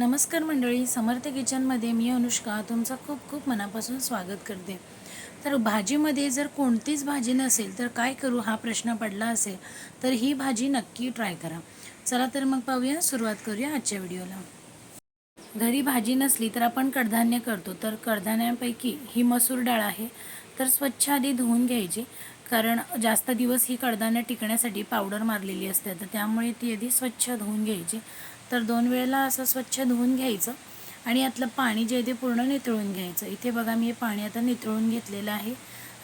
नमस्कार मंडळी समर्थ किचनमध्ये मी अनुष्का तुमचं खूप खूप मनापासून स्वागत करते. तर भाजीमध्ये जर कोणतीच भाजी नसेल तर काय करू हा प्रश्न पडला असेल तर ही भाजी नक्की ट्राय करा. चला तर मग पाहूया सुरुवात करूया आजच्या व्हिडिओला. घरी भाजी नसली तर आपण कडधान्य करतो तर कडधान्यांपैकी ही मसूर डाळ आहे तर स्वच्छ आधी धुवून घ्यायची कारण जास्त दिवस ही कडधान्य टिकण्यासाठी पावडर मारलेली असते तर त्यामुळे ती आधी स्वच्छ धुवून घ्यायची. तर दोन वेळेला असं स्वच्छ धुवून घ्यायचं आणि यातलं पाणी जे आहे ते पूर्ण नितळून घ्यायचं. इथे बघा मी हे पाणी आता नितळून घेतलेलं आहे.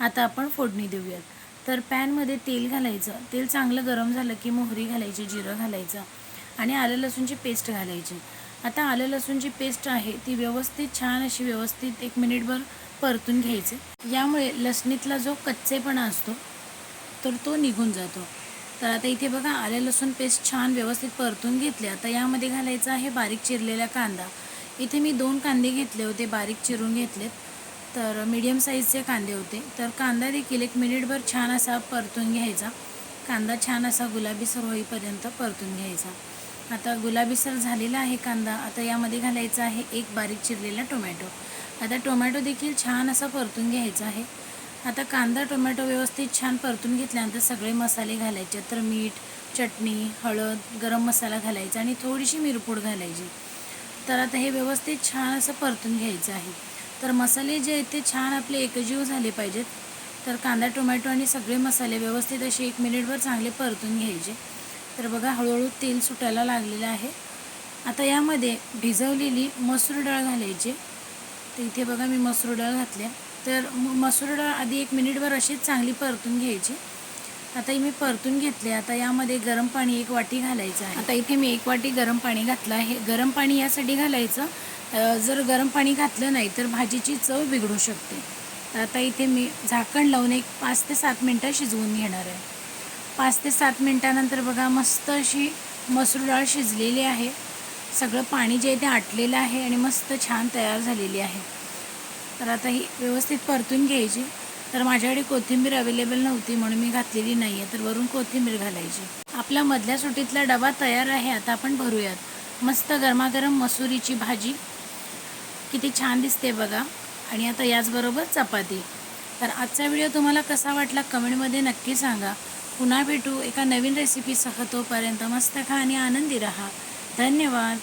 आता आपण फोडणी देऊयात. तर पॅनमध्ये तेल घालायचं. तेल चांगलं गरम झालं की मोहरी घालायची जिरं घालायचं आणि आलं लसूणची पेस्ट घालायची. आता आलं लसूणची पेस्ट आहे ती व्यवस्थित छान अशी व्यवस्थित एक मिनिटभर परतून घ्यायचे. यामुळे लसणीतला जो कच्चेपणा असतो तर तो निघून जातो. तर आता इथे बघा आले लसूण पेस्ट छान व्यवस्थित परतून घेतले. आता यामध्ये घालायचा आहे बारीक चिरलेला कांदा. इथे मी दोन कांदे घेतले होते बारीक चिरून घेतलेत. तर मीडियम साईजचे कांदे होते. तर कांदा देखील एक मिनिटभर छान असा परतून घ्यायचा. कांदा छान असा गुलाबीसर होईपर्यंत परतून घ्यायचा. आता गुलाबीसर झालेला आहे कांदा. आता यामध्ये घालायचा आहे एक बारीक चिरलेला टोमॅटो. आता टोमॅटो देखील छान असा परतून घ्यायचा आहे. आता कांदा टोमॅटो व्यवस्थित छान परतून घेतल्यानंतर सगळे मसाले घालायचे. तर मीठ चटणी हळद गरम मसाला घालायचा आणि थोडीशी मिरपूड घालायची. तर आता हे व्यवस्थित छान असं परतून घ्यायचं आहे. तर मसाले जे आहेत ते छान आपले एकजीव झाले पाहिजेत. तर कांदा टोमॅटो आणि सगळे मसाले व्यवस्थित असे एक मिनिटभर चांगले परतून घ्यायचे. तर बघा हळूहळू तेल सुटायला लागलेलं आहे. आता यामध्ये भिजवलेली मसूर डाळ घालायची. तर इथे बघा मी मसूर डाळ घातल्या. तर म- मसूर डाळ आधी एक मिनिटभर अशीच चांगली परतून घ्यायची. आता ही मी परतून घेतले. आता यामध्ये गरम पाणी एक वाटी घालायचं आहे. आता इथे मी एक वाटी गरम पाणी घातलं आहे. गरम पाणी यासाठी घालायचं. जर गरम पाणी घातलं नाही तर भाजीची चव बिघडू शकते. आता इथे मी झाकण लावून एक पाच ते सात मिनटं शिजवून घेणार आहे. पाच ते सात मिनटानंतर बघा मस्त अशी मसूर डाळ शिजलेली आहे. सगळं पाणी जे आहे ते आटलेलं आहे आणि मस्त छान तयार झालेली आहे. तर आता ही व्यवस्थित परतून घ्यायची. तर माझ्याकडे कोथिंबीर अवेलेबल नव्हती म्हणून मी घातलेली नाही आहे तर वरून कोथिंबीर घालायची. आपला मधल्या सुटीतला डबा तयार आहे आता आपण भरूयात. मस्त गरमागरम मसुरीची भाजी. किती छान दिसते बघा. आणि आता याचबरोबर चपाती. तर आजचा व्हिडिओ तुम्हाला कसा वाटला कमेंटमध्ये नक्की सांगा. पुन्हा भेटू एका नवीन रेसिपीसह तोपर्यंत मस्त खा आणि आनंदी राहा. धन्यवाद.